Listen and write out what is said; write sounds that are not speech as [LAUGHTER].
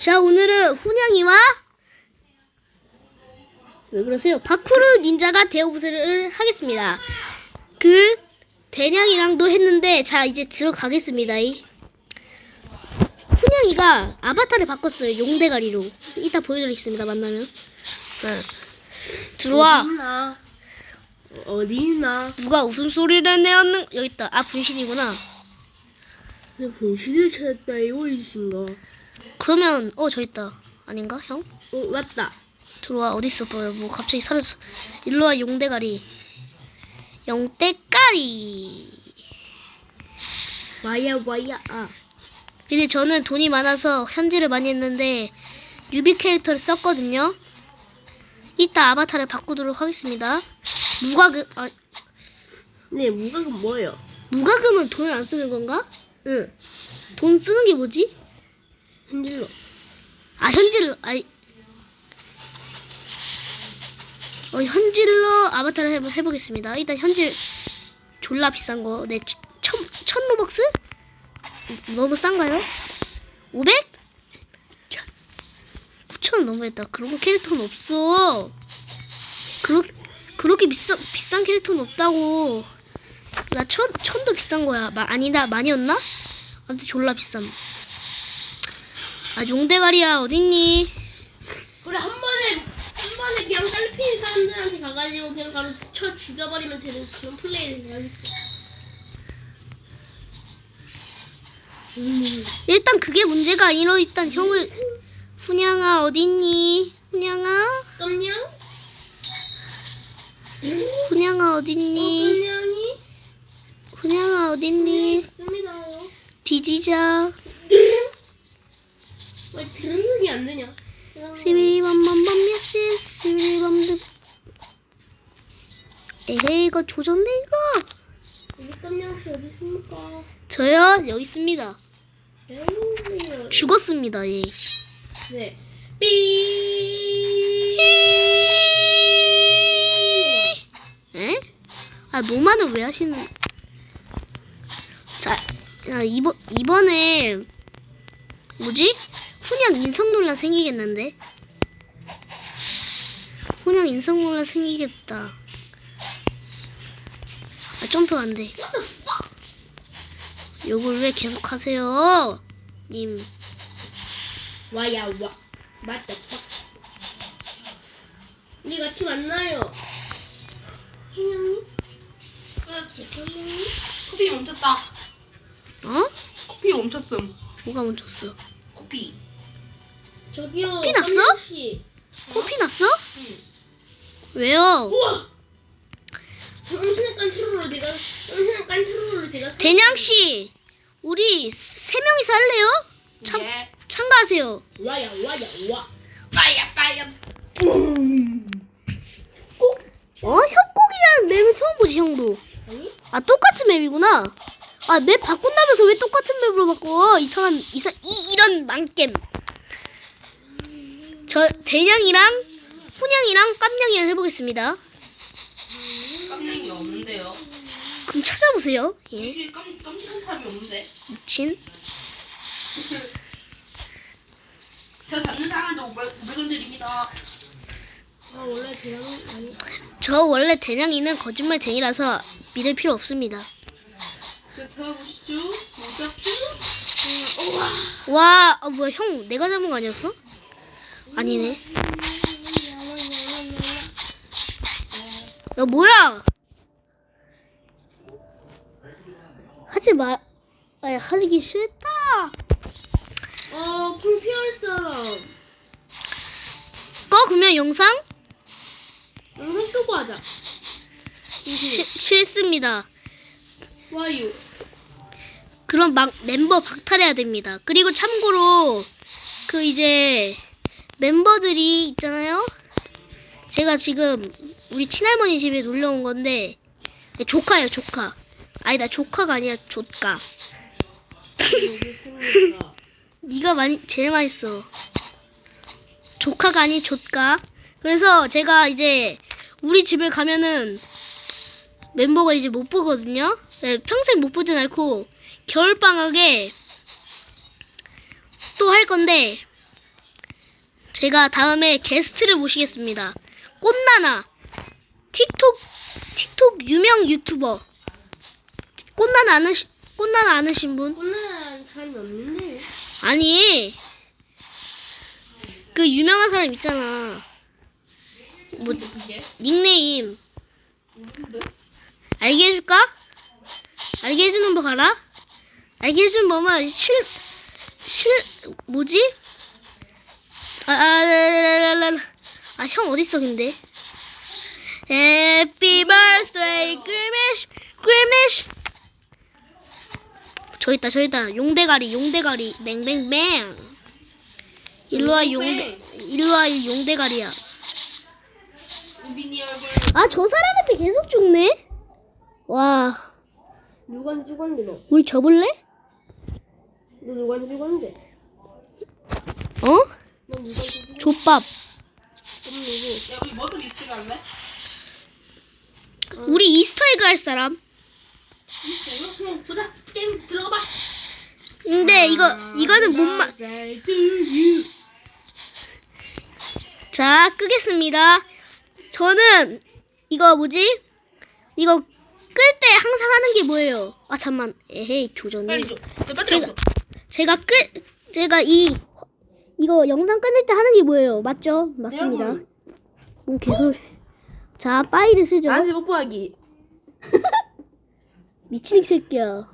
자, 오늘은 훈양이와 왜 그러세요? 바쿠르 닌자가 되어보세를 하겠습니다. 그 대냥이랑도 했는데 자 이제 들어가겠습니다. 이. 훈양이가 아바타를 바꿨어요. 용대가리로. 이따 보여드리겠습니다. 만나면. 네. 들어와. 어디 있나? 누가 웃음소리를 내었는 여기 있다. 아 분신이구나. 내 본신을 찾았다 이거 이신가? 그러면 어 저 있다. 아닌가 형? 어 맞다. 들어와 어디 있어 보여 뭐 갑자기 사라졌어 일로 와 용대가리 용대가리 와야 와야 아. 근데 저는 돈이 많아서 현질을 많이 했는데 유비 캐릭터를 썼거든요 이따 아바타를 바꾸도록 하겠습니다 무과금 아 네 무각은 뭐예요? 무과금은 돈을 안 쓰는 건가? 응. 돈 쓰는 게 뭐지? 흔들러. 아 현질로 아이 어 현질로 아바타를 해보, 해보겠습니다. 일단 현질 졸라 비싼 거. 네, 천, 천 로벅스? 너무 싼가요? 500? 9천 너무했다. 그런 캐릭터는 없어. 그렇 그렇게 비싸 비싼 캐릭터는 없다고. 나 천, 천도 비싼 거야. 마, 아니다 많이었나? 아무튼 졸라 비쌈. 아 용대가리야 어딨니? 그래 한 번에 한 번에 그냥 딸핀 사람들한테 가가지고 그냥 바로 쳐 죽여버리면 되는 그런 플레이를 해야겠어. 음. 일단 그게 문제가 아니라 일단 형을 훈양아 어딨니? 훈양아? 깜냥? 훈양아 어, 어딨니? 깜냥이? 훈양아 어딨니? 있습니다요. 뒤지자 왜 들으기 안 되냐? 시비리밤밤밤 예스 시비리밤밤 에헤이 이거 조졌네 이거 우리 깜냥 씨 어디 있습니까? 저요 여기 있습니다 에이, 죽었습니다 예 네. 삐. 에? 아 노마는 왜 하시는 자 야, 이번 이번에 뭐지 훈양 인성 논란 생기겠는데 훈양 인성 논란 생기겠다 아 점프 안돼 욕을 왜 계속 하세요 님 와야 와. 맞다. 빡. 우리 같이 만나요. 희영이? 끝. 커피 멈췄다. 어? 커피 멈췄음. 뭐가 멈췄어 커피. 저기요. 피 났어? 씨. 코피 났어? 응. 왜요? 우와. 깐트롤로 깐트롤로 제가 대냥 씨, 우리 세 명이서 할래요? 참 예. 참가하세요. 와야 와야 와. 빠야 빠야. 어? 협곡이라는 맵을 처음 보지 형도. 아니? 아 똑같은 맵이구나. 아 맵 바꾼다면서 왜 똑같은 맵으로 바꿔? 이상한 이상 이 이런 망겜. 저 대냥이랑 훈양이랑 깜냥이랑 해보겠습니다. 깜냥이 없는데요. 그럼 찾아보세요. 예, 여기 깜 깜찍한 사람이 없는데. 미친. 저 잡는 사람한테 500, 500원 드립니다. 아 원래 아니. 저 원래 대냥이는 거짓말쟁이라서 믿을 필요 없습니다. 그 찾아보시죠. 못 잡죠? 우와. 와, 아, 뭐야 형 내가 잡은 거 아니었어? 아니네. 야 뭐야? 하지 마. 아 하기 싫다. 어, 쿨 피할 사람. 꺼 그러면 영상 영상 끄고 하자. 시, 싫습니다. 와유. 그럼 막 멤버 박탈해야 됩니다. 그리고 참고로 그 이제 멤버들이 있잖아요. 제가 지금 우리 친할머니 집에 놀러 온 건데 네, 조카예요 조카. 아니다 조카가 아니라 조카. [LAUGHS] 네가 많이 제일 맛있어. 조카가 아닌 조카. 그래서 제가 이제 우리 집에 가면은 멤버가 이제 못 보거든요. 네, 평생 못 보진 않고 겨울 방학에 또 할 건데 제가 다음에 게스트를 모시겠습니다. 꽃나나 틱톡 틱톡 유명 유튜버 꽃나나 아는 꽃나나 아으신 분? 오늘 사람이 없는데. 아니 그 유명한 사람 있잖아. 뭐? 닉네임? 알게 해줄까? 알게 해주는 법 알아? 알게 해주는 법은 실, 실, 뭐지? 아, 아, 아, 아, 형 어딨어, 근데? Happy birthday, 그리미시, 그리미시. 저 있다, 저 있다. 용대가리, 용대가리, 뱅뱅뱅. 일로와, 용대, 일로와, 용대가리야. 아, 저 사람한테 계속 죽네? 와. 누구한테 죽었는데 너? 우리 접을래? 너 누구한테? 어? 넌 누구한테 죽었는데? 족밥. 그럼 누구? 야 우리 머드 미스트 갈래? 우리 이스터에그 할 사람. 있어 이거 그냥 보자. 게임 들어가 봐. 근데 이거 이거는 못 마. 자, 끄겠습니다. 저는 이거 뭐지? 이거 끌 때 항상 하는 게 뭐예요? 아 잠만. 에헤이 조졌네. 빨리 줘. 너 배터리 없어. 제가 끌 제가 이 이거 영상 끝낼 때 하는 게 뭐예요? 맞죠? 내 맞습니다. 뭔 개소리. 자, 파일을 쓰죠. 나한테 뽀뽀하기. [LAUGHS] 미친 새끼야.